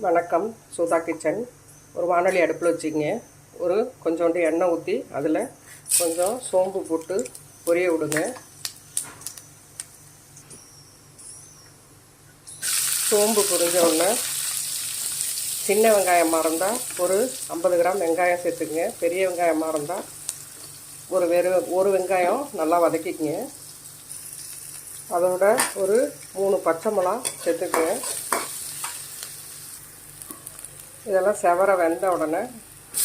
வணக்கம். சுதா கிச்சன். ஒரு வானொலி அடுப்பில் வச்சுக்கங்க. ஒரு கொஞ்சோண்டு எண்ணெய் ஊற்றி அதில் கொஞ்சம் சோம்பு போட்டு பொரிய விடுங்க. சோம்பு பொரிஞ்ச உடனே சின்ன வெங்காயமாக இருந்தால் ஒரு ஐம்பது கிராம் வெங்காயம் சேர்த்துக்குங்க. பெரிய வெங்காயமாக இருந்தால் ஒரு வெறும் ஒரு வெங்காயம் நல்லா வதக்கிக்கங்க. அதோட ஒரு மூணு பச்சை மிளகா சேர்த்துக்குங்க. இதெல்லாம் செவர வெந்த உடனே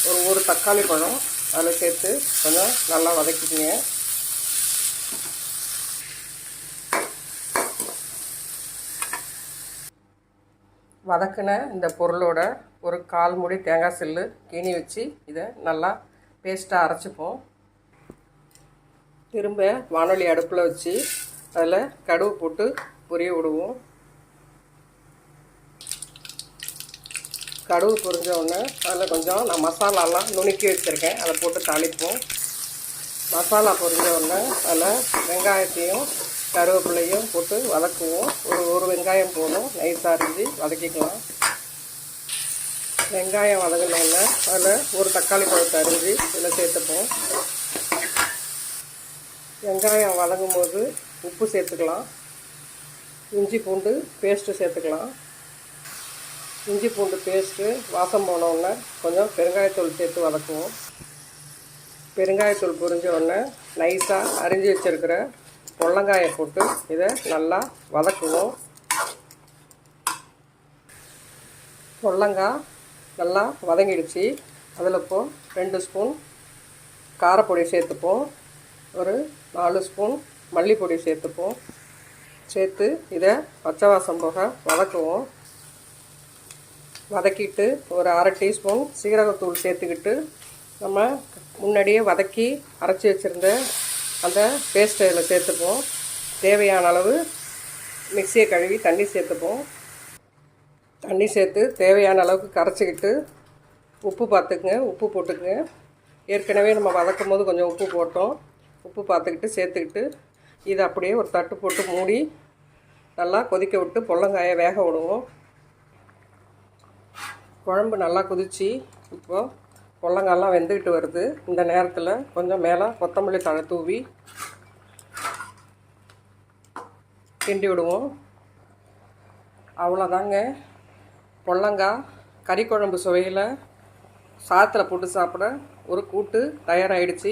ஒரு ஒரு தக்காளி பழம் அதில் சேர்த்து கொஞ்சம் நல்லா வதக்கிக்கிங்க. வதக்கின இந்த பொருளோட ஒரு கால் மூடி தேங்காய் சில்லு கீனி வச்சு இதை நல்லா பேஸ்ட்டாக அரைச்சிப்போம். திரும்ப வானொலி அடுப்பில் வச்சு அதில் கடுகு போட்டு பொரிய விடுவோம். கடுகு பொரிஞ்ச உடனே அதில் கொஞ்சம் நான் மசாலாலாம் நுணுக்கி வச்சுருக்கேன். அதை போட்டு தாளிப்போம். மசாலா பொரிஞ்ச உடனே அதில் வெங்காயத்தையும் கருவேப்பிலையும் போட்டு வதக்குவோம். ஒரு ஒரு வெங்காயம் போதும். நைஸாக அரிஞ்சு வதக்கிக்கலாம். வெங்காயம் வதங்கினோடனே அதில் ஒரு தக்காளி பழத்தை அரிஞ்சு இதில் சேர்த்துப்போம். வெங்காயம் வதங்கும் போது உப்பு சேர்த்துக்கலாம். இஞ்சி பூண்டு பேஸ்ட்டு சேர்த்துக்கலாம். இஞ்சி பூண்டு பேஸ்ட்டு வாசம் போனோடனே கொஞ்சம் பெருங்காயத்தூள் சேர்த்து வதக்குவோம். பெருங்காயத்தூள் புரிஞ்ச உடனே நைஸாக அரிஞ்சு வச்சுருக்கிற பொள்ளங்காயை போட்டு இதை நல்லா வதக்குவோம். பொள்ளங்காய் நல்லா வதங்கிடுச்சு. அதில் இப்போ ரெண்டு ஸ்பூன் காரப்பொடி சேர்த்துப்போம். ஒரு நாலு ஸ்பூன் மல்லிப்பொடி சேர்த்துப்போம். சேர்த்து இதை பச்சை வாசம் போக வதக்குவோம். வதக்கிட்டு ஒரு அரை டீஸ்பூன் சீரகத்தூள் சேர்த்துக்கிட்டு நம்ம முன்னாடியே வதக்கி அரைச்சி வச்சுருந்த அந்த பேஸ்ட்டை இதில் சேர்த்துப்போம் தேவையான அளவு மிக்சியை கழுவி தண்ணி சேர்த்துப்போம் தண்ணி சேர்த்து தேவையான அளவுக்கு கரைச்சிக்கிட்டு உப்பு பார்த்துக்குங்க உப்பு போட்டுக்குங்க. ஏற்கனவே நம்ம வதக்கும் போது கொஞ்சம் உப்பு போட்டோம். உப்பு பார்த்துக்கிட்டு சேர்த்துக்கிட்டு இதை அப்படியே ஒரு தட்டு போட்டு மூடி நல்லா கொதிக்க விட்டு பொள்ளங்காயை வேக விடுவோம். குழம்பு நல்லா குதித்து இப்போது பொள்ளங்காயெல்லாம் வெந்துக்கிட்டு வருது. இந்த நேரத்தில் கொஞ்சம் மேலே கொத்தமல்லி தழை தூவி கிண்டி விடுவோம். அவ்வளோதாங்க. பொள்ளங்காய் கறி குழம்பு சுவையில் சாத்தில் போட்டு சாப்பிட ஒரு கூட்டு தயாராகிடுச்சு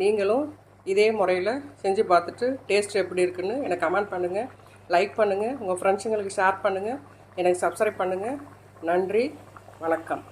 நீங்களும் இதே முறையில் செஞ்சு பார்த்துட்டு டேஸ்ட் எப்படி இருக்குன்னு எனக்கு கமெண்ட் பண்ணுங்கள் லைக் பண்ணுங்கள் உங்கள் ஃப்ரெண்ட்ஸுங்களுக்கு ஷேர் பண்ணுங்கள் எனக்கு சப்ஸ்கிரைப் பண்ணுங்கள் நன்றி. வணக்கம்.